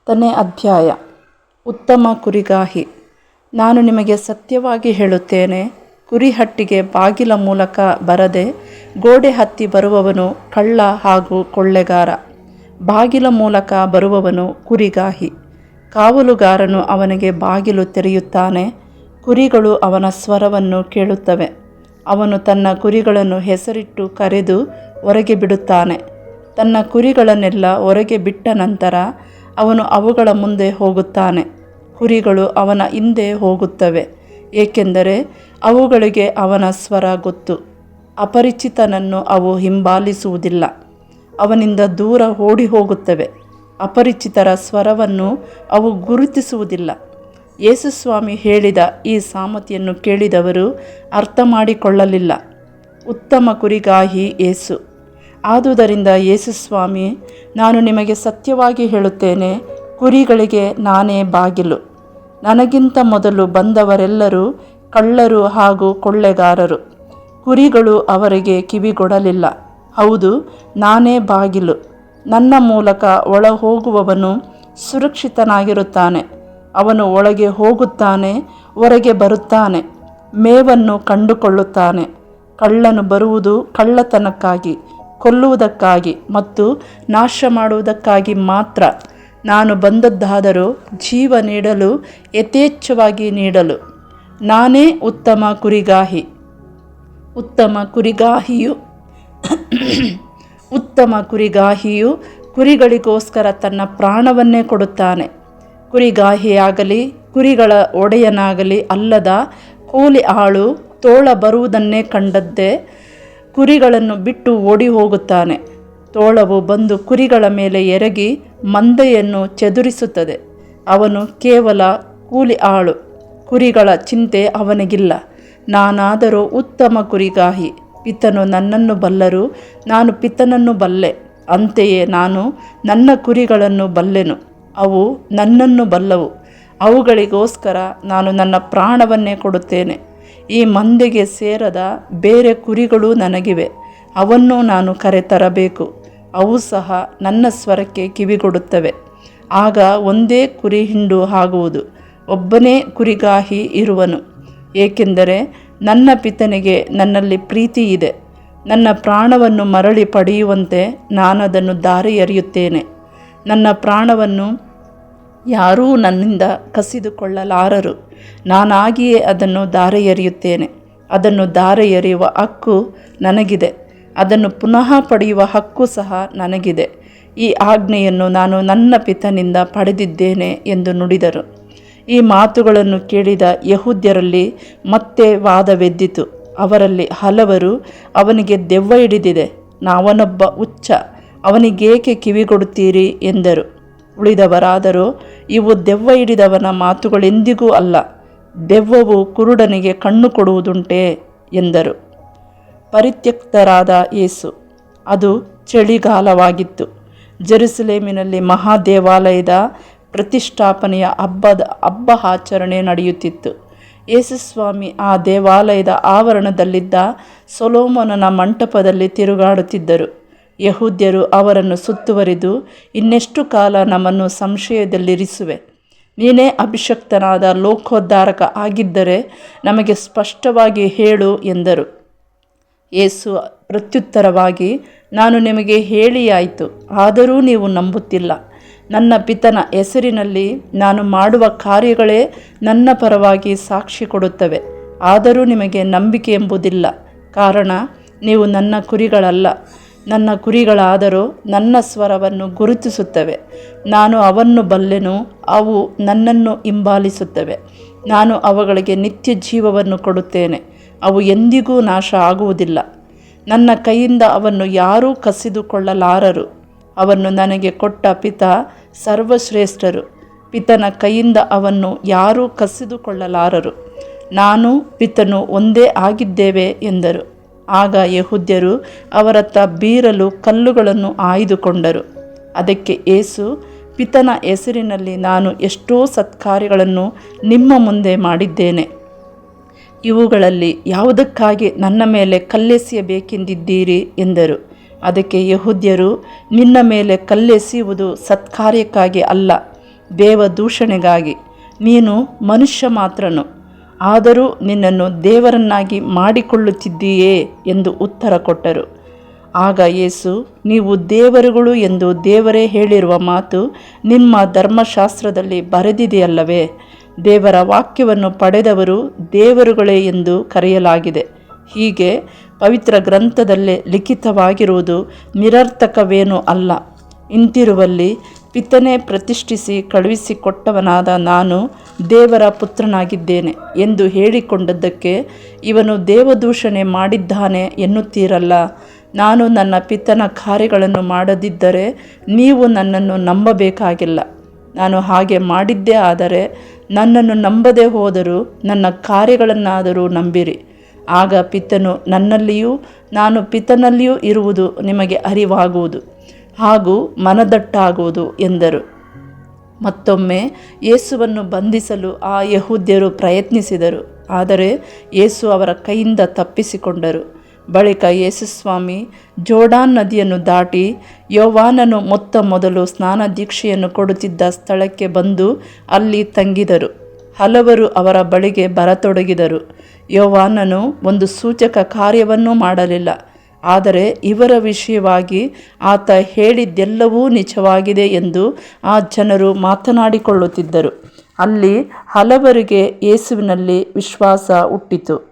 ಹತ್ತನೇ ಅಧ್ಯಾಯ. ಉತ್ತಮ ಕುರಿಗಾಹಿ. ನಾನು ನಿಮಗೆ ಸತ್ಯವಾಗಿ ಹೇಳುತ್ತೇನೆ, ಕುರಿಹಟ್ಟಿಗೆ ಬಾಗಿಲ ಮೂಲಕ ಬರದೆ ಗೋಡೆ ಹತ್ತಿ ಬರುವವನು ಕಳ್ಳ ಹಾಗೂ ಕೊಳ್ಳೆಗಾರ. ಬಾಗಿಲ ಮೂಲಕ ಬರುವವನು ಕುರಿಗಾಹಿ. ಕಾವಲುಗಾರನು ಅವನಿಗೆ ಬಾಗಿಲು ತೆರೆಯುತ್ತಾನೆ, ಕುರಿಗಳು ಅವನ ಸ್ವರವನ್ನು ಕೇಳುತ್ತವೆ. ಅವನು ತನ್ನ ಕುರಿಗಳನ್ನು ಹೆಸರಿಟ್ಟು ಕರೆದು ಹೊರಗೆ ಬಿಡುತ್ತಾನೆ. ತನ್ನ ಕುರಿಗಳನ್ನೆಲ್ಲ ಹೊರಗೆ ಬಿಟ್ಟ ನಂತರ ಅವನು ಅವುಗಳ ಮುಂದೆ ಹೋಗುತ್ತಾನೆ. ಹುರಿಗಳು ಅವನ ಹಿಂದೆ ಹೋಗುತ್ತವೆ, ಏಕೆಂದರೆ ಅವುಗಳಿಗೆ ಅವನ ಸ್ವರ ಗೊತ್ತು. ಅಪರಿಚಿತನನ್ನು ಅವು ಹಿಂಬಾಲಿಸುವುದಿಲ್ಲ. ಅವನಿಂದ ದೂರ ಓಡಿ ಹೋಗುತ್ತವೆ ಅಪರಿಚಿತರ ಸ್ವರವನ್ನು ಅವು ಗುರುತಿಸುವುದಿಲ್ಲ. ಯೇಸುಸ್ವಾಮಿ ಹೇಳಿದ ಈ ಸಾಮತಿಯನ್ನು ಕೇಳಿದವರು ಅರ್ಥ ಮಾಡಿಕೊಳ್ಳಲಿಲ್ಲ ಉತ್ತಮ ಕುರಿಗಾಹಿ ಏಸು ಆದುದರಿಂದ ಯೇಸು ಸ್ವಾಮಿ, ನಾನು ನಿಮಗೆ ಸತ್ಯವಾಗಿ ಹೇಳುತ್ತೇನೆ, ಕುರಿಗಳಿಗೆ ನಾನೇ ಬಾಗಿಲು. ನನಗಿಂತ ಮೊದಲು ಬಂದವರೆಲ್ಲರೂ ಕಳ್ಳರು ಹಾಗೂ ಕೊಳ್ಳೆಗಾರರು. ಕುರಿಗಳು ಅವರಿಗೆ ಕಿವಿಗೊಡಲಿಲ್ಲ. ಹೌದು, ನಾನೇ ಬಾಗಿಲು. ನನ್ನ ಮೂಲಕ ಒಳ ಹೋಗುವವನು ಸುರಕ್ಷಿತನಾಗಿರುತ್ತಾನೆ. ಅವನು ಒಳಗೆ ಹೋಗುತ್ತಾನೆ, ಹೊರಗೆ ಬರುತ್ತಾನೆ. ಮೇವನ್ನು ಕಂಡುಕೊಳ್ಳುತ್ತಾನೆ. ಕಳ್ಳನು ಬರುವುದು ಕಳ್ಳತನಕ್ಕಾಗಿ. ಕೊಲ್ಲುವುದಕ್ಕಾಗಿ ಮತ್ತು ನಾಶ ಮಾಡುವುದಕ್ಕಾಗಿ ಮಾತ್ರ ನಾನು ಬಂದದ್ದಾದರೂ ಜೀವ ನೀಡಲು ಯಥೇಚ್ಛವಾಗಿ ನೀಡಲು. ನಾನೇ ಉತ್ತಮ ಕುರಿಗಾಹಿ. ಉತ್ತಮ ಕುರಿಗಾಹಿಯು ಉತ್ತಮ ಕುರಿಗಾಹಿಯು ಕುರಿಗಳಿಗೋಸ್ಕರ ತನ್ನ ಪ್ರಾಣವನ್ನೇ ಕೊಡುತ್ತಾನೆ. ಕುರಿಗಾಹಿಯಾಗಲಿ, ಕುರಿಗಳ ಒಡೆಯನಾಗಲಿ ಅಲ್ಲದ ಕೂಲಿ ಆಳು ತೋಳ ಬರುವುದನ್ನೇ ಕಂಡದ್ದೇ ಕುರಿಗಳನ್ನು ಬಿಟ್ಟು ಓಡಿ ಹೋಗುತ್ತಾನೆ. ತೋಳವು ಬಂದು ಕುರಿಗಳ ಮೇಲೆ ಎರಗಿ ಮಂದೆಯನ್ನು ಚದುರಿಸುತ್ತದೆ. ಅವನು ಕೇವಲ ಕೂಲಿ ಆಳು ಕುರಿಗಳ ಚಿಂತೆ ಅವನಿಗಿಲ್ಲ. ನಾನಾದರೂ ಉತ್ತಮ ಕುರಿಗಾಹಿ. ಪಿತನು ನನ್ನನ್ನು ಬಲ್ಲರು, ನಾನು ಪಿತನನ್ನು ಬಲ್ಲೆ. ಅಂತೆಯೇ ನಾನು ನನ್ನ ಕುರಿಗಳನ್ನು ಬಲ್ಲೆನು. ಅವು ನನ್ನನ್ನು ಬಲ್ಲವು. ಅವುಗಳಿಗೋಸ್ಕರ ನಾನು ನನ್ನ ಪ್ರಾಣವನ್ನೇ ಕೊಡುತ್ತೇನೆ. ಈ ಮಂದೆಗೆ ಸೇರದ ಬೇರೆ ಕುರಿಗಳು ನನಗಿವೆ. ಅವನ್ನು ನಾನು ಕರೆತರಬೇಕು. ಅವು ಸಹ ನನ್ನ ಸ್ವರಕ್ಕೆ ಕಿವಿಗೊಡುತ್ತವೆ. ಆಗ ಒಂದೇ ಕುರಿ ಹಿಂಡು ಆಗುವುದು ಒಬ್ಬನೇ ಕುರಿಗಾಹಿ ಇರುವನು. ಏಕೆಂದರೆ ನನ್ನ ಪಿತನಿಗೆ ನನ್ನಲ್ಲಿ ಪ್ರೀತಿ ಇದೆ. ನನ್ನ ಪ್ರಾಣವನ್ನು ಮರಳಿ ಪಡೆಯುವಂತೆ ನಾನದನ್ನು ದಾರಿ ಎರೆಯುತ್ತೇನೆ ನನ್ನ ಪ್ರಾಣವನ್ನು ಯಾರೂ ನನ್ನಿಂದ ಕಸಿದುಕೊಳ್ಳಲಾರರು. ನಾನಾಗಿಯೇ ಅದನ್ನು ದಾರೆ ಎರೆಯುತ್ತೇನೆ ಅದನ್ನು ದಾರೆ ಎರೆಯುವ ಹಕ್ಕು ನನಗಿದೆ. ಅದನ್ನು ಪುನಃ ಪಡೆಯುವ ಹಕ್ಕು ಸಹ ನನಗಿದೆ. ಈ ಆಜ್ಞೆಯನ್ನು ನಾನು ನನ್ನ ಪಿತನಿಂದ ಪಡೆದಿದ್ದೇನೆ ಎಂದು ನುಡಿದರು. ಈ ಮಾತುಗಳನ್ನು ಕೇಳಿದ ಯಹೂದ್ಯರಲ್ಲಿ ಮತ್ತೆ ವಾದವೆದ್ದಿತು. ಅವರಲ್ಲಿ ಹಲವರು, ಅವನಿಗೆ ದೆವ್ವ ಹಿಡಿದಿದೆ, ನಾವನೊಬ್ಬ ಹುಚ್ಚ, ಅವನಿಗೇಕೆ ಕಿವಿಗೊಡುತ್ತೀರಿ? ಎಂದರು. ಉಳಿದವರಾದರೂ ಇವು ದೆವ್ವ ಹಿಡಿದವನ ಮಾತುಗಳೆಂದಿಗೂ ಅಲ್ಲ. ದೆವ್ವವು ಕುರುಡನಿಗೆ ಕಣ್ಣು ಕೊಡುವುದುಂಟೇ ಎಂದರು. ಪರಿತ್ಯಕ್ತರಾದ ಏಸು ಅದು ಚಳಿಗಾಲವಾಗಿತ್ತು. ಜೆರುಸಲೇಮಿನಲ್ಲಿ ಮಹಾದೇವಾಲಯದ ಪ್ರತಿಷ್ಠಾಪನೆಯ ಹಬ್ಬದ ಹಬ್ಬ ಆಚರಣೆ ನಡೆಯುತ್ತಿತ್ತು. ಯೇಸುಸ್ವಾಮಿ ಆ ದೇವಾಲಯದ ಆವರಣದಲ್ಲಿದ್ದ ಸೊಲೋಮನನ ಮಂಟಪದಲ್ಲಿ ತಿರುಗಾಡುತ್ತಿದ್ದರು. ಯಹೂದ್ಯರು ಅವರನ್ನು ಸುತ್ತುವರಿದು ಇನ್ನೆಷ್ಟು ಕಾಲ ನಮ್ಮನ್ನು ಸಂಶಯದಲ್ಲಿರಿಸುವೆ? ನೀನೇ ಅಭಿಷಕ್ತನಾದ ಲೋಕೋದ್ಧಾರಕ ಆಗಿದ್ದರೆ ನಮಗೆ ಸ್ಪಷ್ಟವಾಗಿ ಹೇಳು ಎಂದರು. ಯೇಸು ಪ್ರತ್ಯುತ್ತರವಾಗಿ, ನಾನು ನಿಮಗೆ ಹೇಳಿಯಾಯಿತು, ಆದರೂ ನೀವು ನಂಬುತ್ತಿಲ್ಲ. ನನ್ನ ಪಿತನ ಹೆಸರಿನಲ್ಲಿ ನಾನು ಮಾಡುವ ಕಾರ್ಯಗಳೇ ನನ್ನ ಪರವಾಗಿ ಸಾಕ್ಷಿ ಕೊಡುತ್ತವೆ, ಆದರೂ ನಿಮಗೆ ನಂಬಿಕೆ ಎಂಬುದಿಲ್ಲ. ಕಾರಣ, ನೀವು ನನ್ನ ಕುರಿಗಳಲ್ಲ. ನನ್ನ ಕುರಿಗಳಾದರೂ ನನ್ನ ಸ್ವರವನ್ನು ಗುರುತಿಸುತ್ತವೆ. ನಾನು ಅವನ್ನು ಬಲ್ಲೆನು, ಅವು ನನ್ನನ್ನು ಹಿಂಬಾಲಿಸುತ್ತವೆ. ನಾನು ಅವುಗಳಿಗೆ ನಿತ್ಯ ಜೀವವನ್ನು ಕೊಡುತ್ತೇನೆ, ಅವು ಎಂದಿಗೂ ನಾಶ ಆಗುವುದಿಲ್ಲ. ನನ್ನ ಕೈಯಿಂದ ಅವನ್ನು ಯಾರೂ ಕಸಿದುಕೊಳ್ಳಲಾರರು. ಅವನ್ನು ನನಗೆ ಕೊಟ್ಟ ಪಿತ ಸರ್ವಶ್ರೇಷ್ಠರು. ಪಿತನ ಕೈಯಿಂದ ಅವನ್ನು ಯಾರೂ ಕಸಿದುಕೊಳ್ಳಲಾರರು. ನಾನು ಪಿತನು ಒಂದೇ ಆಗಿದ್ದೇವೆ ಎಂದರು. ಆಗ ಯಹೂದ್ಯರು ಅವರತ್ತ ಬೀರಲು ಕಲ್ಲುಗಳನ್ನು ಆಯ್ದುಕೊಂಡರು. ಅದಕ್ಕೆ ಏಸು ಪಿತನ ಹೆಸರಿನಲ್ಲಿ ನಾನು ಎಷ್ಟೋ ಸತ್ಕಾರ್ಯಗಳನ್ನು ನಿಮ್ಮ ಮುಂದೆ ಮಾಡಿದ್ದೇನೆ. ಇವುಗಳಲ್ಲಿ ಯಾವುದಕ್ಕಾಗಿ ನನ್ನ ಮೇಲೆ ಕಲ್ಲೆಸೆಯಬೇಕೆಂದಿದ್ದೀರಿ? ಎಂದರು. ಅದಕ್ಕೆ ಯಹೂದ್ಯರು, ನಿನ್ನ ಮೇಲೆ ಕಲ್ಲೆಸೆಯುವುದು ಸತ್ಕಾರ್ಯಕ್ಕಾಗಿ ಅಲ್ಲ, ದೇವದೂಷಣೆಗಾಗಿ. ನೀನು ಮನುಷ್ಯ ಮಾತ್ರನು. ಆದರೂ ನಿನ್ನನ್ನು ದೇವರನ್ನಾಗಿ ಮಾಡಿಕೊಳ್ಳುತ್ತಿದ್ದೀಯೇ ಎಂದು ಉತ್ತರ ಕೊಟ್ಟರು. ಆಗ ಯೇಸು, ನೀವು ದೇವರುಗಳು ಎಂದು ದೇವರೇ ಹೇಳಿರುವ ಮಾತು ನಿಮ್ಮ ಧರ್ಮಶಾಸ್ತ್ರದಲ್ಲಿ ಬರೆದಿದೆಯಲ್ಲವೇ? ದೇವರ ವಾಕ್ಯವನ್ನು ಪಡೆದವರು ದೇವರುಗಳೇ ಎಂದು ಕರೆಯಲಾಗಿದೆ. ಹೀಗೆ ಪವಿತ್ರ ಗ್ರಂಥದಲ್ಲೇ ಲಿಖಿತವಾಗಿರುವುದು ನಿರರ್ಥಕವೇನೂ ಅಲ್ಲ. ಇಂತಿರುವಲ್ಲಿ ಪಿತನೇ ಪ್ರತಿಷ್ಠಿಸಿ ಕಳುಹಿಸಿಕೊಟ್ಟವನಾದ ನಾನು ದೇವರ ಪುತ್ರನಾಗಿದ್ದೇನೆ ಎಂದು ಹೇಳಿಕೊಂಡದ್ದಕ್ಕೆ ಇವನು ದೇವದೂಷಣೆ ಮಾಡಿದ್ದಾನೆ ಎನ್ನುತ್ತೀರಲ್ಲ. ನಾನು ನನ್ನ ಪಿತನ ಕಾರ್ಯಗಳನ್ನು ಮಾಡದಿದ್ದರೆ ನೀವು ನನ್ನನ್ನು ನಂಬಬೇಕಾಗಿಲ್ಲ. ನಾನು ಹಾಗೆ ಮಾಡಿದ್ದೇ ಆದರೆ ನನ್ನನ್ನು ನಂಬದೆ ಹೋದರೂ ನನ್ನ ಕಾರ್ಯಗಳನ್ನಾದರೂ ನಂಬಿರಿ. ಆಗ ಪಿತನು ನನ್ನಲ್ಲಿಯೂ ನಾನು ಪಿತನಲ್ಲಿಯೂ ಇರುವುದು ನಿಮಗೆ ಅರಿವಾಗುವುದು. ಹಾಗೂ ಮನದಟ್ಟಾಗುವುದು ಎಂದರು. ಮತ್ತೊಮ್ಮೆ ಯೇಸುವನ್ನು ಬಂಧಿಸಲು ಆ ಯಹೂದ್ಯರು ಪ್ರಯತ್ನಿಸಿದರು. ಆದರೆ ಯೇಸು ಅವರ ಕೈಯಿಂದ ತಪ್ಪಿಸಿಕೊಂಡರು. ಬಳಿಕ ಯೇಸುಸ್ವಾಮಿ ಜೋಡಾನ್ ನದಿಯನ್ನು ದಾಟಿ ಯೋವಾನನು ಮೊತ್ತ ಮೊದಲು ಸ್ನಾನ ದೀಕ್ಷೆಯನ್ನು ಕೊಡುತ್ತಿದ್ದ ಸ್ಥಳಕ್ಕೆ ಬಂದು ಅಲ್ಲಿ ತಂಗಿದರು. ಹಲವರು ಅವರ ಬಳಿಗೆ ಬರತೊಡಗಿದರು. ಯೋವಾನನು ಒಂದು ಸೂಚಕ ಕಾರ್ಯವನ್ನೂ ಮಾಡಲಿಲ್ಲ. ಆದರೆ ಇವರ ವಿಷಯವಾಗಿ ಆತ ಹೇಳಿದ್ದೆಲ್ಲವೂ ನಿಜವಾಗಿದೆ ಎಂದು ಆ ಜನರು ಮಾತನಾಡಿಕೊಳ್ಳುತ್ತಿದ್ದರು. ಅಲ್ಲಿ ಹಲವರಿಗೆ ಯೇಸುವಿನಲ್ಲಿ ವಿಶ್ವಾಸ ಹುಟ್ಟಿತು.